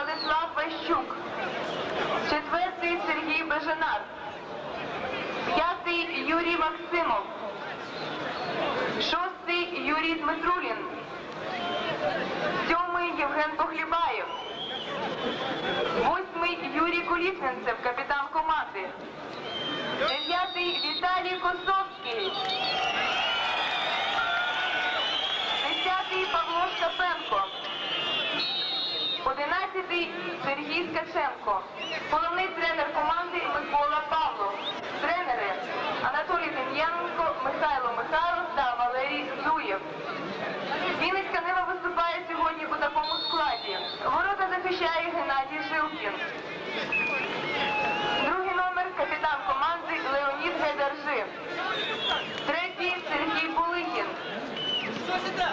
Владислав Ващук. Четвертий Сергій Бежанар. П'ятий Юрій Максимов. Шостий Юрій Дмитрулін. Сьомий Євген Похлібаєв. Восьмий Юрій Колісницев, капітан команди. Дев'ятий Віталій Косовський. Десятий Павло Штапенко. Одинадцятий Сергій Скаченко. Головний тренер команди Микола Павлов. Тренери Анатолій Дем'яненко, Михайло Михайлов та Валерій Зуєв. Вінницька Нива виступає сьогодні у такому складі. Ворота захищає Геннадій Жилкін. Другий номер капітан команди Леонід Гедержи. Третій Сергій Булигін.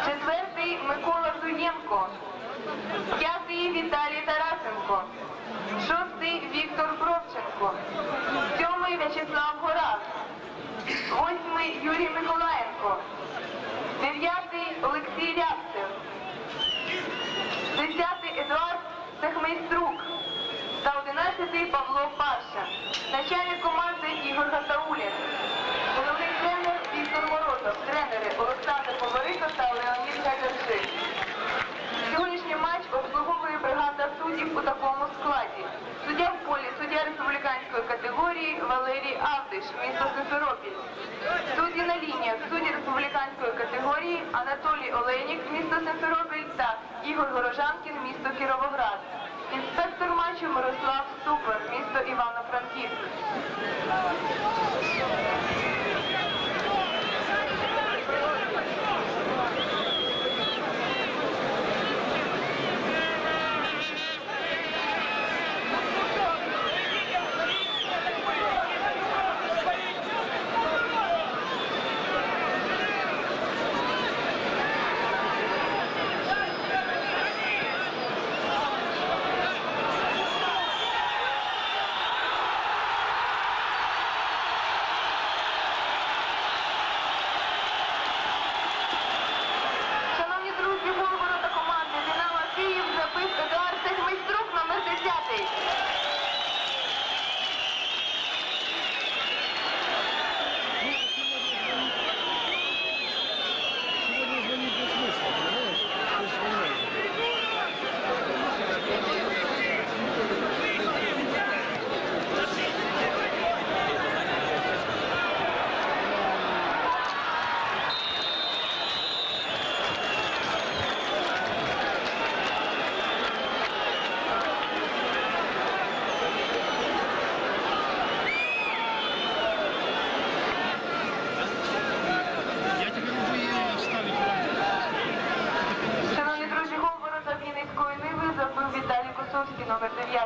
Четвертий Микола Зуєнко. П'ятий Віталій Тарасенко. Шостий Віктор Бровченко. Сьомий В'ячеслав Горак. Восьмий Юрій Миколаєнко. Дев'ятий Олексій Рябцев. Десятий Едуард Сехмейструк. Та одинадцятий Павло Паша. Начальник команди Ігор Гатаулін. Головний тренер Віктор Морозов. Тренери Олександр Говорито та Леонід Гайдержи. Анатолій Олейнік, місто Симферопіль та Ігор Горожанкін, місто Кіровоград. Інспектор матчу Мирослав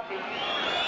copy.